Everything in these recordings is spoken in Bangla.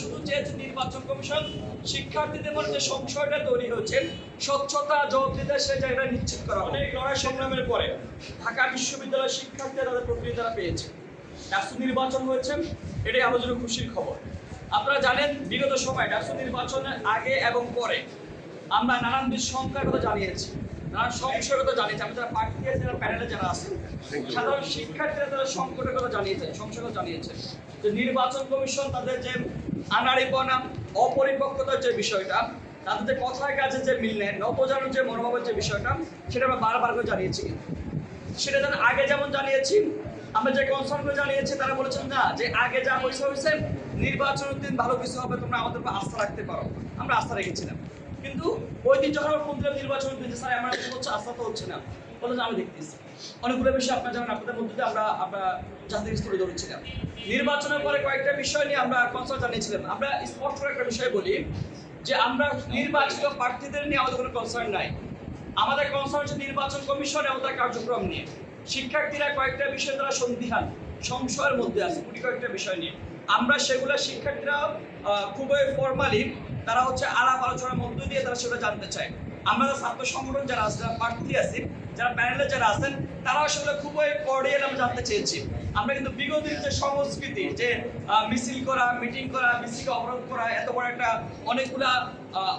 শুধু চেয়েছি নির্বাচন কমিশন শিক্ষার্থীদের মধ্যে যে সংশয়টা তৈরি হয়েছে, স্বচ্ছতা জবাবদিহিতা সে জায়গাটা নিশ্চিত করা অনেক লড়াই সংগ্রামের পরে ঢাকা বিশ্ববিদ্যালয়ের শিক্ষার্থীরা তাদের প্রতিনিধি তারা পেয়েছে। ডাকসু নির্বাচন হয়েছে, এটাই আমাদের জন্য খুশির খবর। আপনারা জানেন, বিগত সময় ডাকসু নির্বাচনের আগে এবং পরে আমরা নানান বিষ সংখ্যার কথা জানিয়েছি। নানান সংশয়ের কথা জানিয়েছি আমি যারা প্রার্থী আছে যারা প্যানেলে যারা আছেন সাধারণ শিক্ষার্থীরা তারা সংকটের কথা জানিয়েছেন সংশয়ের কথা জানিয়েছেন যে নির্বাচন কমিশন তাদের যে অপরিপক্কতার যে বিষয়টা তাদের যে কথায় কাজে যে মিল যে মনোভাবের যে বিষয়টা সেটা আমরা বারবার করে জানিয়েছি। সেটা যেন আগে যেমন জানিয়েছি আমরা যে কনসার্নগুলো জানিয়েছি তারা বলেছেন না যে আগে যা হয়েছে হয়েছে নির্বাচনের দিন ভালো কিছু হবে তোমরা আমাদের উপর আস্থা রাখতে পারো। আমরা আস্থা রেখেছিলাম। কিন্তু ওই দিন যখন আমরা দিলাম নির্বাচনের দিন স্যার, আমার হচ্ছে আস্থা তো হচ্ছে না। বলে যে আমি দেখতেছি। অনেকগুলো বিষয় আপনারা জানেন আপনাদের মধ্যে আমরা আমরা জাতির স্তরে ধরেছিলাম নির্বাচনের পরে কয়েকটা বিষয় নিয়ে আমরা কনসার্ন জানিয়েছিলাম। আমরা স্পষ্ট করে একটা বিষয় বলি যে আমরা নির্বাচিত প্রার্থীদের নিয়ে আমাদের কোনো কনসার্ন নাই। আমাদের কনসার্ন হচ্ছে নির্বাচন কমিশন এবং তার কার্যক্রম নিয়ে। শিক্ষার্থীরা কয়েকটা বিষয়ে তারা সন্দিহান, সংশয়ের মধ্যে আছে গুটি কয়েকটা বিষয় নিয়ে। আমরা সেগুলো শিক্ষার্থীরা খুবই ফর্মালি তারা হচ্ছে আলাপ আলোচনার মধ্য দিয়ে তারা সেটা জানতে চায়। আমরা ছাত্র সংগঠন যারা আছে, যারা প্রার্থী আছি, যারা প্যানেলে যারা আছেন, তারাও সেগুলো খুবই কর্ডিয়াল আমরা জানতে চেয়েছি। আমরা কিন্তু বিগত যে সংস্কৃতি, যে মিছিল করা মিটিং করা, মিছিলকে অবরোধ করা, এত বড় একটা অনেকগুলা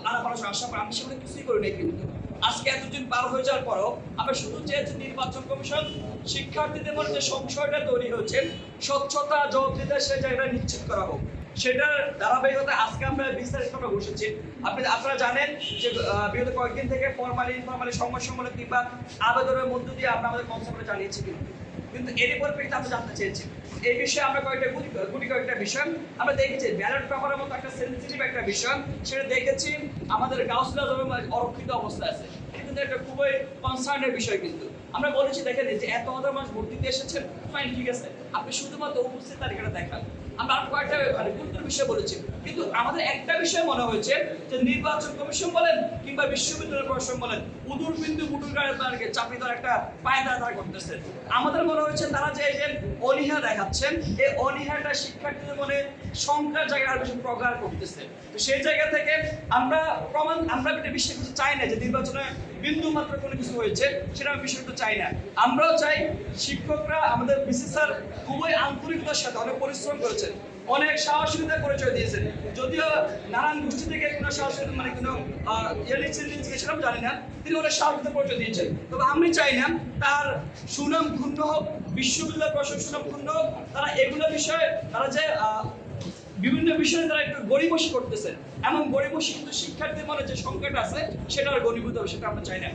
আলাপ আলোচনা আশা করা আমি সেগুলো কিছুই করি নাই কিন্তু। আজকে এতদিন পার হয়ে যাওয়ার পরও আমরা শুধু চেয়েছি নির্বাচন কমিশন, শিক্ষার্থীদের মধ্যে যে সংশয়টা তৈরি হয়েছে, স্বচ্ছতা, জবাবদিহিতা সে জায়গাটা নিশ্চিত করা হোক। সেটার ধারাবাহিকতা আজকে আমরা বিস্তারিত আমরা বসেছি। আপনি, আপনারা জানেন যে বিগত কয়েকদিন থেকে ফরমালি ইনফরমালি সংবাদ সম্মেলন কিংবা আবেদনের মধ্য দিয়ে আমরা আমাদের কনসেপ্টে জানিয়েছি কিন্তু। কিন্তু এরই পরিপ্রেক্ষিতে আমরা জানতে চেয়েছি। এই বিষয়ে আমরা কয়েকটা গুটি গুটি কয়েকটা বিষয়। আমরা দেখেছি ব্যালট পেপারের মতো একটা সেন্সিটিভ একটা বিষয়। সেটা দেখেছি আমাদের জমি অরক্ষিত অবস্থা আছে। কিন্তু একটা খুবই কনসার্নের বিষয় কিন্তু। আমরা বলেছি, দেখেন যে এত হাজার মানুষ ভোট দিতে এসেছেন? ফাইন ঠিক আছে। আপনি শুধুমাত্র উপস্থিত তালিকাটা দেখান আমরা আরও কয়েকটা মানে গুরুত্বের বিষয় বলেছি। কিন্তু আমাদের একটা বিষয় মনে হয়েছে যে নির্বাচন কমিশন বলেন কিংবা বিশ্ববিদ্যালয় প্রশাসন বলেন উদুর বিন্দু গায়ে চাকরি তারা একটা পায়দা তারা করতেছে। আমাদের মনে হয়েছে তারা যে এই যে অনীহা দেখাচ্ছেন, এই অনীহাটা শিক্ষার্থীদের মনে সংখ্যার জায়গায় আরও বেশি প্রগাঢ় করতেছে। তো সেই জায়গা থেকে আমরা প্রমাণ, আমরা এটা বিশ্বাস করতে চাই না যে নির্বাচনে বিন্দু মাত্র কোনো কিছু হয়েছে, সেটা আমি করতে চাই না। আমরাও চাই শিক্ষকরা, আমাদের বিসি স্যার খুবই আন্তরিকতার সাথে, অনেক পরিশ্রম করেছেন, অনেক সাহসিকতার পরিচয় দিয়েছেন। যদিও নানান গোষ্ঠী থেকে কোনো সাহসিকতা মানে কোনো গেছিলাম জানি না, তিনি অনেক সাহসিকতার পরিচয় দিয়েছেন। তবে আমি চাই না তার সুনাম ক্ষুণ্ণ হোক বিশ্ববিদ্যালয় প্রশাসন সুনাম ক্ষুণ্ণ হোক, তারা এগুলো বিষয়ে, তারা যে বিভিন্ন বিষয়ে তারা একটু গরিবসী করতেছে, এমন গরিবসী কিন্তু শিক্ষার্থীর মনে যে সংকট আছে, সেটা আর গরিবুত সেটা আমরা চাই না।